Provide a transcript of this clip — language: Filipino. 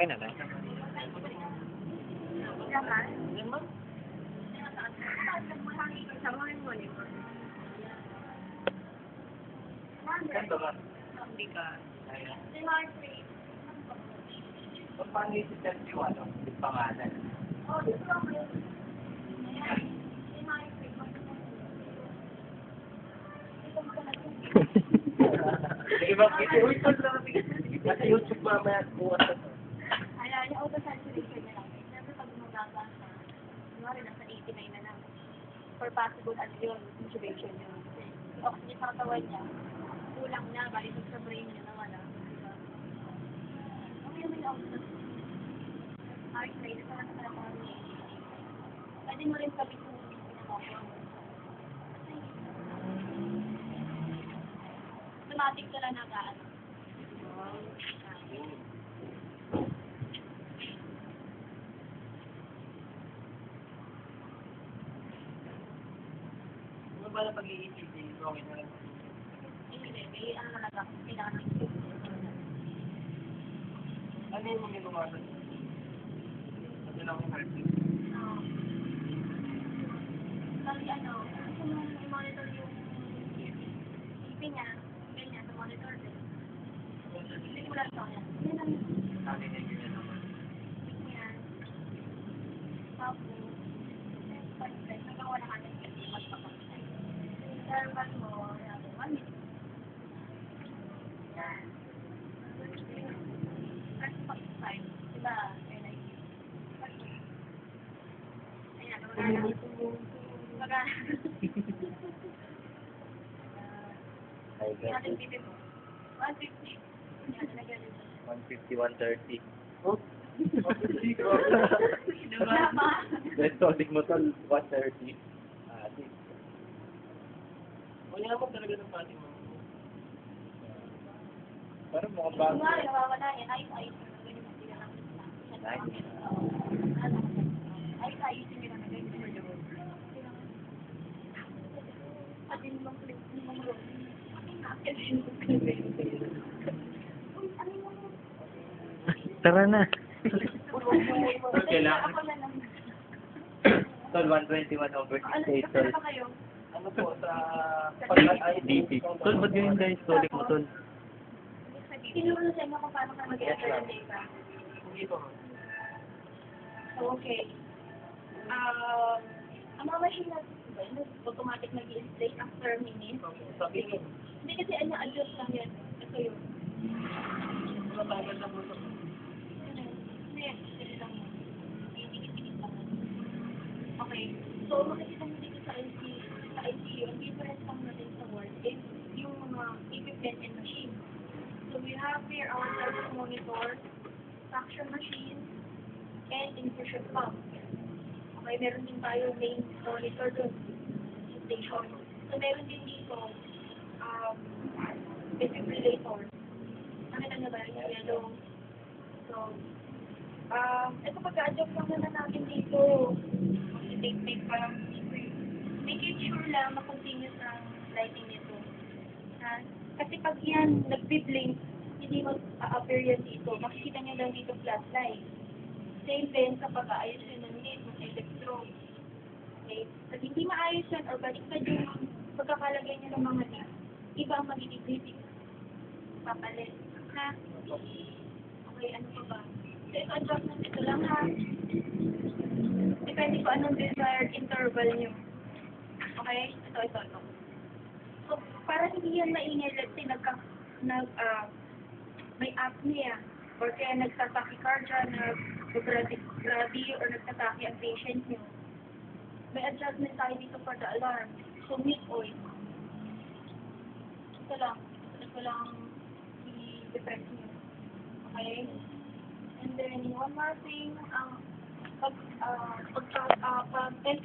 Okay na na. Ganda ba? Hindi ka. Paano yung system yung ano? Yung pangalan? Sige ba? Uy, tol lang. Nasa YouTube mamaya kuha sa Kaya yung auto saturation na lang. Siyempre pag bumababa siya, kunwari nasa 89 na lang. For possible ano yun, intubation yun. Yung oxygen sa katawan niya, kulang na, balik sa brain niya na wala. Diba? Okay yung auto Heart rate, sa pala kung Pwede mo rin sabi kung pinapapon. Automatic ka lang nag-ano. Ano ba na pag-iisip din? Okay na lang. Hindi, may ano na lang, ng Ano yung mga lumaban? Ano lang yung heart rate? Kasi ano, gusto mo i-monitor yung BP niya, ganyan, sa monitor din. Mo lang yan. Yan ang Sabi niya ganyan naman. yan. Tapos, pag-stress, hanggang wala ka ng BP, magpapag-stress. Interval mo, yan, one minute. Yan. First pag-stress, diba, NIC. Ayan, wala na. Baga, Ay, natin BP mo. 150. Yan, nalagyan ito. 150, 130. Oh? Wala pa. Then, tonic mo tol, 130. Ah, di. Mo talaga ng pati mo. Parang mukhang Kung bago. nga, nawawala yan. Ayos, ayos. Ganyan ang lang. Nice. Ayos, ayos. Hindi na ganyan. Pati limang plate, limang roll. Tara na. Kailangan. Na. Tol, 121 over Ano, 68, kasi tol. na kayo? Ano po, sa pag-ay DP. Tol, ba't ganyan guys? Tonic mo, tol. Tinuro sa inyo kung paano ka mag-enter ng data. Hindi po. Okay. Um, ang mga machine natin, yun, automatic nag-i-inflate after minutes. Sabi niyo, Hindi kasi ano, adjust lang yan. Ito yun. matagal na po ito. Okay. So, makikita mo dito sa ICU, sa ICU, ang difference lang natin sa ward is yung mga equipment and machine. So, we have here our pulse monitor, suction machine, and infusion pump. Okay, meron din tayo main monitor doon, station. So, meron din dito, um, defibrillator. Nakita niyo ba yung yellow? So, um, ito pag-adjust lang naman natin dito. Mag-take-take pa lang it sure lang na-continuous ang lighting nito. Ha? Kasi pag yan, nag-blink, hindi mag-appear yan dito. Makikita niyo lang dito flat light. Same din sa pag-aayos yun ng net, ng electrode. Okay? Pag hindi maayos yan or baliktad yung pagkakalagay niyo ng mga net, iba ang magiging reading. Papalit. Ha? Okay, ano pa ba? So, ito adjustment, ito lang ha. Depende ko anong desired interval nyo. Okay? Ito, ito, ito. So, hindi yan maingay, let's say, nagka, nag, ah, may apnea, or kaya nagtatachycardia, nag-brady, or nagtataki ang patient nyo. May adjustment tayo dito for the alarm. So, mid oil. Ito lang. Ito lang i-depress nyo. Okay? And then, one more thing, ang pag, uh, pag, uh, pag,